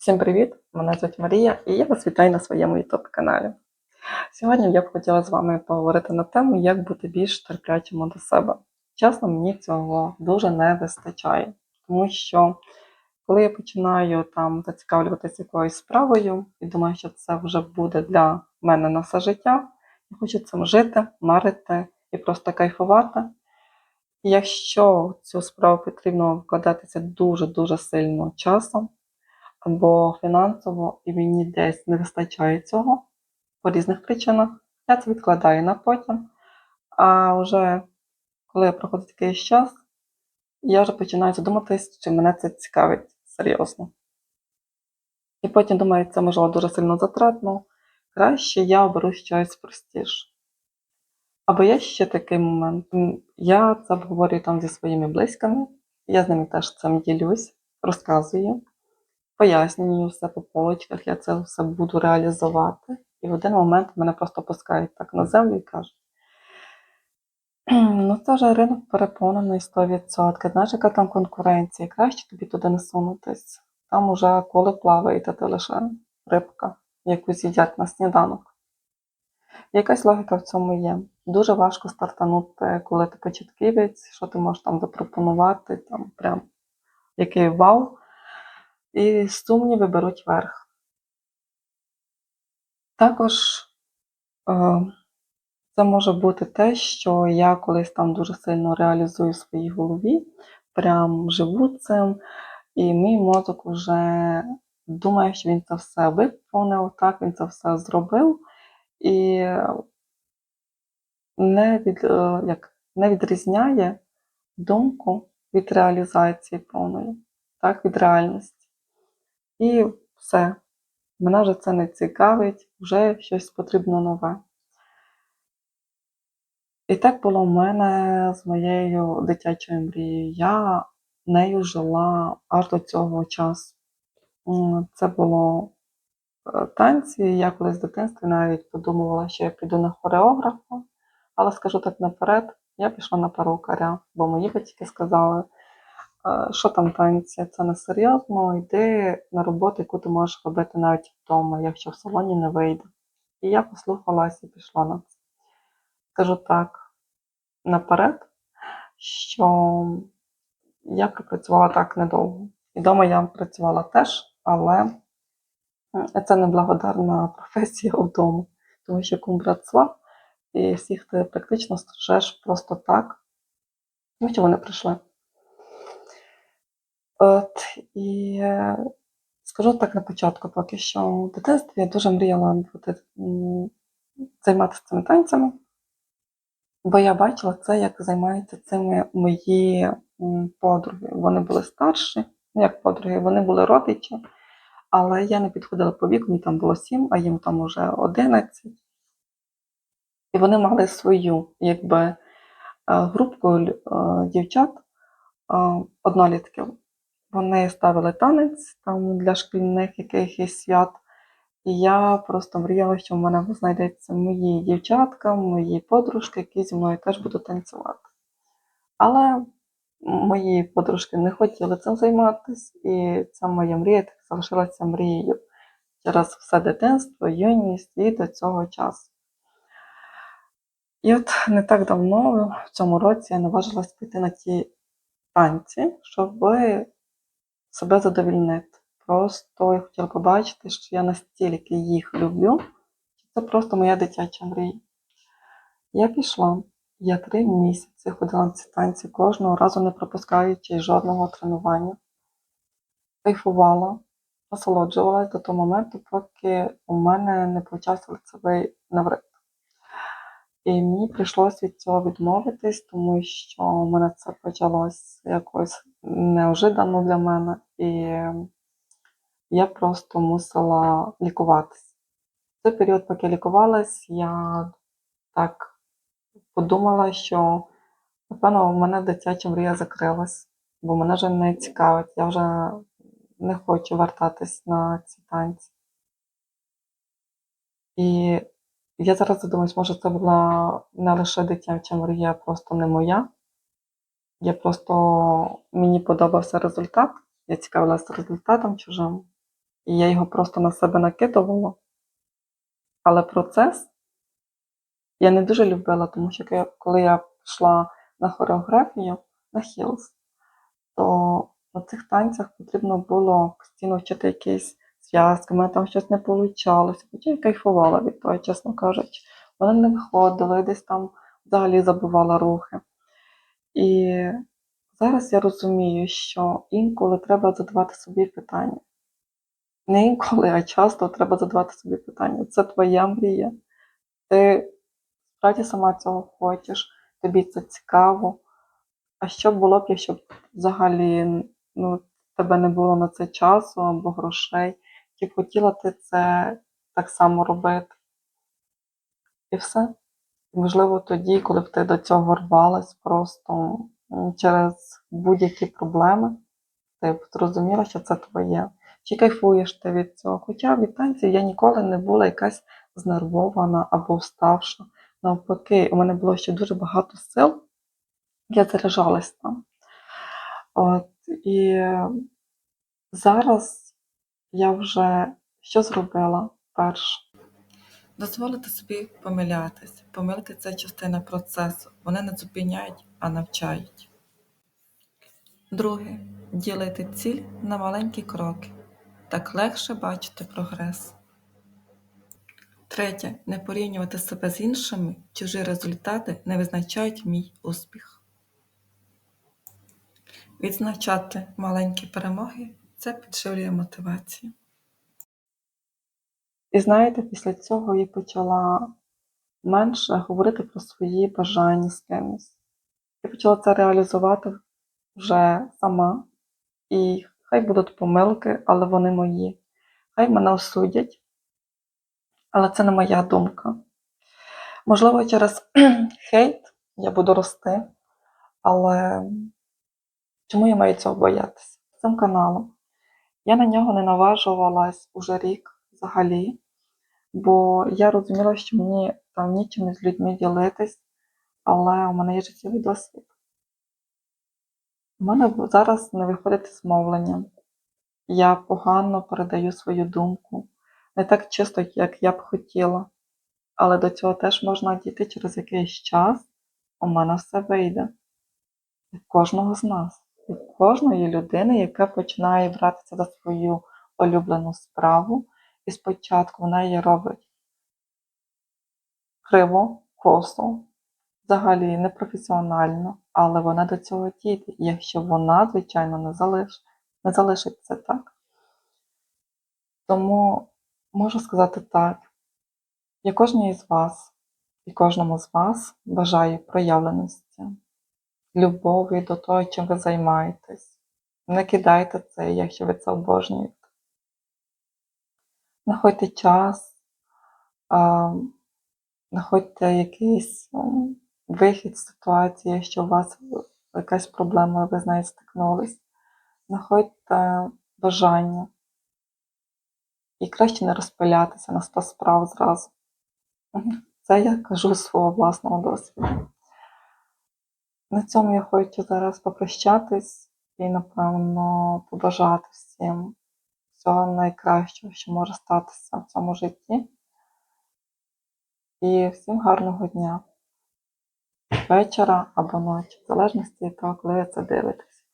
Всім привіт! Мене звуть Марія і я вас вітаю на своєму YouTube каналі. Сьогодні я б хотіла з вами поговорити на тему, як бути більш терплячим до себе. Чесно, мені цього дуже не вистачає, тому що коли я починаю там зацікавлюватися якоюсь справою і думаю, що це вже буде для мене на все життя, я хочу цим жити, марити і просто кайфувати. Якщо цю справу потрібно вкладатися дуже-дуже сильно часом, або фінансово, і мені десь не вистачає цього по різних причинах, я це відкладаю на потім. А вже коли проходить якийсь час, я вже починаю задуматись, чи мене це цікавить серйозно. І потім думаю, це можливо дуже сильно затратно. Краще я оберу щось простіше. Або є ще такий момент. Я це обговорюю там зі своїми близькими, я з ними теж цим ділюсь, розказую пояснюю все по полочках, я це все буду реалізувати. І в один момент мене просто пускають так на землю і кажуть. Ну, це вже ринок переповнений 100%. Знаєш, яка там конкуренція? Краще тобі туди не сунутись. Там уже коли плаваєте, ти лише рибка, яку з'їдять на сніданок. Якась логіка в цьому є. Дуже важко стартанути, коли ти початківець, що ти можеш там запропонувати, там прям який вау. І сумніви беруть верх. Також е, це може бути те, що я колись там дуже сильно реалізую в своїй голові, прям живу цим, і мій мозок вже думає, що він це все виповнив, так, він це все зробив, і не, від, е, як, не відрізняє думку від реалізації повної, так, від реальності. І все. Мене вже це не цікавить, вже щось потрібно нове. І так було в мене з моєю дитячою мрією. Я нею жила аж до цього часу. Це було е, танці. Я колись в дитинстві навіть подумувала, що я піду на хореографа, але скажу так наперед, я пішла на перукаря, бо мої батьки сказали, «Е, що там танці, це не серйозно, йди на роботу, яку ти можеш робити навіть вдома, якщо в салоні не вийде. І я послухалася і пішла на це. Скажу так наперед, що я пропрацювала так недовго. І вдома я працювала теж, але це неблагодарна професія вдома, тому що кум працював, і всіх ти практично стрижеш просто так, тому що вони прийшли. От, і е, скажу так на початку, поки що в дитинстві я дуже мріяла бути, займатися цими танцями, бо я бачила це, як займаються цими мої подруги. Вони були старші, ну як подруги, вони були родичі, але я не підходила по віку, мені там було 7, а їм там уже 11. І вони мали свою, якби, е, групку е, дівчат, однолітків. Вони ставили танець там для шкільних якихось свят. І я просто мріяла, що в мене знайдеться мої дівчатка, мої подружки, які зі мною теж будуть танцювати. Але мої подружки не хотіли цим займатися, і ця моя мрія так залишилася мрією через все дитинство, юність і до цього часу. І от не так давно, в цьому році, я наважилась піти на ті танці, щоб себе задовільнити. Просто я хотіла побачити, що я настільки їх люблю, що це просто моя дитяча мрія. Я пішла. Я три місяці ходила на ці танці, кожного разу не пропускаючи жодного тренування. Кайфувала, насолоджувалась до того моменту, поки у мене не почався лицевий наврит. І мені прийшлося від цього відмовитись, тому що у мене це почалось якось неожиданно для мене, і я просто мусила лікуватись. В той період, поки лікувалась, я так подумала, що напевно у мене дитяча мрія закрилась, бо мене вже не цікавить, я вже не хочу вертатись на ці танці. І я зараз задумуюсь, може, це була не лише дитяча мрія, просто не моя. Я просто мені подобався результат, я цікавилася результатом чужим. і я його просто на себе накидувала. Але процес я не дуже любила, тому що коли я пішла на хореографію на Хілс, то на цих танцях потрібно було постійно вчити якісь зв'язки, в мене там щось не вийшло. Хоча я кайфувала від того, чесно кажучи. Вони не виходили, я десь там взагалі забувала рухи. І зараз я розумію, що інколи треба задавати собі питання. Не інколи, а часто треба задавати собі питання. Це твоя мрія. Ти справді сама цього хочеш, тобі це цікаво. А що було б, якщо б взагалі ну, тебе не було на це часу або грошей? Чи хотіла ти це так само робити? І все. Можливо, тоді, коли б ти до цього рвалась просто через будь-які проблеми, ти б зрозуміла, що це твоє. Чи кайфуєш ти від цього? Хоча від танців я ніколи не була якась знервована або вставша. Навпаки, у мене було ще дуже багато сил, я заряджалась там. От, і зараз я вже що зробила перше? Дозволити собі помилятись. Помилки це частина процесу. Вони не зупиняють, а навчають. Друге. Ділити ціль на маленькі кроки. Так легше бачити прогрес. Третє. Не порівнювати себе з іншими. Чужі результати не визначають мій успіх. Відзначати маленькі перемоги це підживлює мотивацію. І знаєте, після цього я почала менше говорити про свої бажання з кимось. Я почала це реалізувати вже сама. І хай будуть помилки, але вони мої. Хай мене осудять, але це не моя думка. Можливо, через хейт я буду рости, але чому я маю цього боятися? Цим каналом. Я на нього не наважувалась уже рік взагалі, бо я розуміла, що мені там нічим з людьми ділитись, але у мене є життєвий досвід. У мене зараз не виходить з мовленням. Я погано передаю свою думку. Не так чисто, як я б хотіла. Але до цього теж можна дійти через якийсь час. У мене все вийде. І в кожного з нас. І в кожної людини, яка починає братися за свою улюблену справу, і спочатку вона її робить криво, косо, взагалі непрофесіонально, але вона до цього дійде, якщо вона, звичайно, не, залиш, не залишить це так. Тому можу сказати так, я кожній з вас і кожному з вас бажаю проявленості, любові до того, чим ви займаєтесь. Не кидайте це, якщо ви це обожнюєте. Знаходьте час, знаходьте якийсь вихід з ситуації, якщо у вас якась проблема, ви з нею стикнулись. Знаходьте бажання. І краще не розпилятися на 100 справ зразу. Це я кажу з свого власного досвіду. На цьому я хочу зараз попрощатись і, напевно, побажати всім всього найкращого, що може статися в цьому житті. І всім гарного дня, вечора або ночі, в залежності від того, коли ви це дивитесь.